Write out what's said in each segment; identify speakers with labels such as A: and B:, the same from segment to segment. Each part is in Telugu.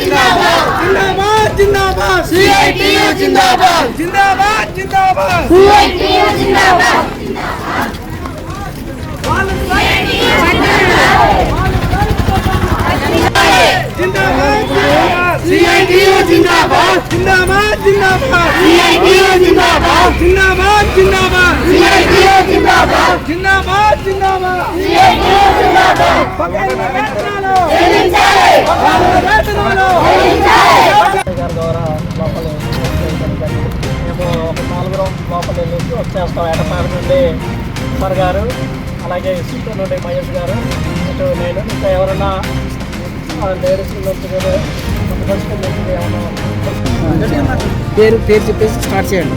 A: జిందాబాద్ జిందాబాద్
B: సిఐటియు జిందాబాద్
A: జిందాబాద్ జిందాబాద్
B: సిఐటియు జిందాబాద్
A: జిందాబాద్
B: సిఐటియు జిందాబాద్
A: జిందాబాద్ జిందాబాద్
B: సిఐటియు జిందాబాద్
A: జిందాబాద్ జిందాబాద్
B: సిఐటియు జిందాబాద్
A: జిందాబాద్ జిందాబాద్
B: సిఐటియు
C: గారి ద్వారా లోపల మేము ఒక నాలుగు నలుగురం లోపల వెళ్ళేసి వచ్చేస్తాం ఎడపాడు నుండి సార్ గారు అలాగే చిత్తూరు నుండి మహేష్ గారు ఇటు నేను ఇంకా ఎవరన్నా లేడీస్ నుంచి ఏమన్నా
A: పేరు పేరు చెప్పేసి స్టార్ట్ చేయండి.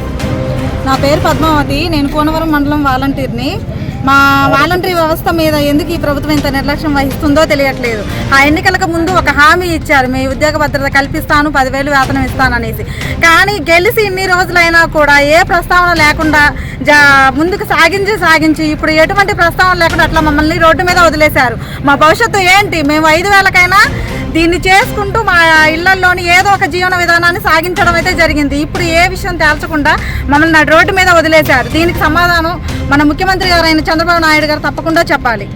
D: నా పేరు పద్మావతి నేను కోనవరం మండలం వాలంటీర్ని. మా వాలంటరీ వ్యవస్థ మీద ఎందుకు ఈ ప్రభుత్వం ఇంత నిర్లక్ష్యం వహిస్తుందో తెలియట్లేదు. ఆ ఎన్నికలకు ముందు ఒక హామీ ఇచ్చారు మీ ఉద్యోగ భద్రత కల్పిస్తాను పదివేలు వేతనం ఇస్తాననేసి కానీ గెలిచి ఇన్ని రోజులైనా కూడా ఏ ప్రస్తావన లేకుండా జా ముందుకు సాగించి సాగించి ఇప్పుడు ఎటువంటి ప్రస్తావన లేకుండా అట్లా మమ్మల్ని రోడ్డు మీద వదిలేశారు. మా భవిష్యత్తు ఏంటి? మేము ఐదు వేలకైనా దీన్ని చేసుకుంటూ మా ఇళ్ళలోని ఏదో ఒక జీవన విధానాన్ని సాగించడం అయితే జరిగింది. ఇప్పుడు ఏ విషయం తేల్చకుండా మమ్మల్ని నా రోడ్డు మీద వదిలేశారు. దీనికి సమాధానం మన ముఖ్యమంత్రి గారు అయిన చంద్రబాబు నాయుడు గారు తప్పకుండా చెప్పాలి.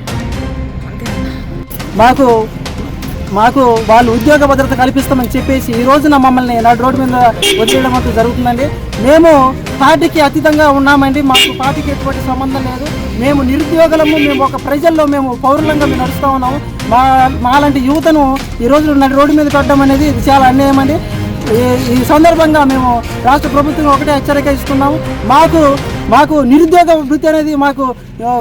C: మాకు మాకు వాళ్ళు ఉద్యోగ భద్రత కల్పిస్తామని చెప్పేసి ఈ రోజున మమ్మల్ని నాడు రోడ్డు మీద వచ్చేయడం అంటూ జరుగుతుందండి. మేము పార్టీకి అతీతంగా ఉన్నామండి. మాకు పార్టీకి ఎటువంటి సంబంధం లేదు. మేము నిరుద్యోగులము మేము ఒక ప్రజల్లో మేము పౌరులంగా మేము నడుస్తూ ఉన్నాము. మా మాలాంటి యువతను ఈ రోజు నడి రోడ్డు మీద పెట్టడం అనేది ఇది చాలా అన్యాయం అండి. ఈ- ఈ సందర్భంగా మేము రాష్ట్ర ప్రభుత్వం ఒకటే హెచ్చరిక ఇస్తున్నాము. మాకు మాకు నిరుద్యోగ వృత్తి అనేది మాకు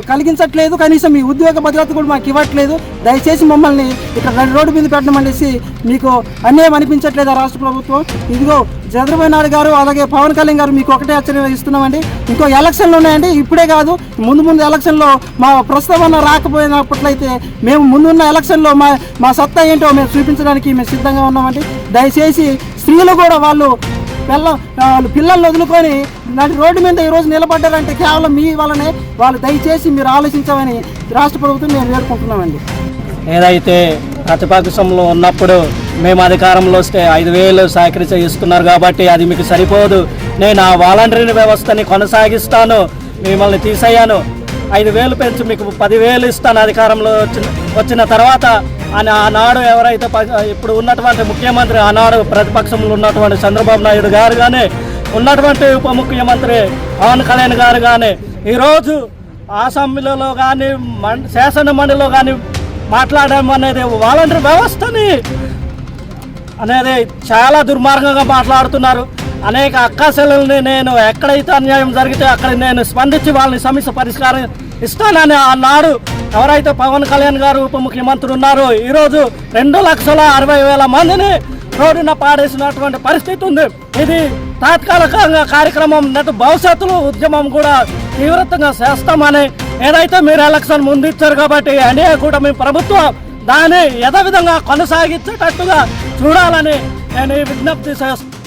C: కలిగించట్లేదు. కనీసం ఈ ఉద్యోగ భద్రత కూడా మాకు ఇవ్వట్లేదు. దయచేసి మమ్మల్ని ఇక్కడ రోడ్డు మీద పెట్టడం అనేసి మీకు అన్యాయం అనిపించట్లేదా రాష్ట్ర ప్రభుత్వం. ఇదిగో చంద్రబాబు నాయుడు గారు అలాగే పవన్ కళ్యాణ్ గారు మీకు ఒకటే హెచ్చరిక ఇస్తున్నామండి. ఇంకో ఎలక్షన్లు ఉన్నాయండి. ఇప్పుడే కాదు ముందు ముందు ఎలక్షన్లో మా ప్రస్తావన రాకపోయినప్పట్లయితే మేము ముందున్న ఎలక్షన్లో మా మా సత్తా ఏంటో మేము చూపించడానికి మేము సిద్ధంగా ఉన్నామండి. దయచేసి స్త్రీలు కూడా వాళ్ళు పిల్ల వాళ్ళు పిల్లల్ని వదులుకొని నడి రోడ్డు మీద ఈరోజు నిలబడ్డారంటే కేవలం మీ వల్లనే వాళ్ళు దయచేసి మీరు ఆలోచించమని రాష్ట్ర ప్రభుత్వం మేము వేడుకుంటున్నామండి. ఏదైతే ప్రతిపక్షంలో ఉన్నప్పుడు మేము అధికారంలో వస్తే ఐదు వేలు సాకరిచ ఇస్తున్నారు కాబట్టి అది మీకు సరిపోదు. నేను ఆ వాలంటీర్ వ్యవస్థని కొనసాగిస్తాను మిమ్మల్ని తీసేయాను. ఐదు వేలు పెంచి మీకు పదివేలు ఇస్తాను అధికారంలో వచ్చిన వచ్చిన తర్వాత అని ఆనాడు ఎవరైతే ఇప్పుడు ఉన్నటువంటి ముఖ్యమంత్రి ఆనాడు ప్రతిపక్షంలో ఉన్నటువంటి చంద్రబాబు నాయుడు గారు కానీ ఉన్నటువంటి ఉప ముఖ్యమంత్రి పవన్ కళ్యాణ్ గారు కానీ ఈరోజు అసెంబ్లీలో కానీ మం శాసన మండలిలో కానీ మాట్లాడడం అనేది వాలంటీర్ వ్యవస్థని అనేది చాలా దుర్మార్గంగా మాట్లాడుతున్నారు. అనేక అక్కాశలని నేను ఎక్కడైతే అన్యాయం జరిగితే అక్కడ నేను స్పందించి వాళ్ళని సమస్య పరిష్కారం ఇస్తానని ఆనాడు ఎవరైతే పవన్ కళ్యాణ్ గారు ఉప ముఖ్యమంత్రి ఉన్నారో ఈరోజు రెండు లక్షల అరవై వేల మందిని రోడ్డున పాడేసినటువంటి పరిస్థితి ఉంది. ఇది తాత్కాలికంగా కార్యక్రమం నటు భవిష్యత్తులో ఉద్యమం కూడా తీవ్రతంగా చేస్తామని ఏదైతే మీరు ఎలక్షన్ ముందు ఇచ్చారు కాబట్టి ఎన్డీఏ కూడా మీ ప్రభుత్వం దాన్ని యథావిధంగా కొనసాగించేటట్టుగా చూడాలని నేను ఈ విజ్ఞప్తి చేస్తాను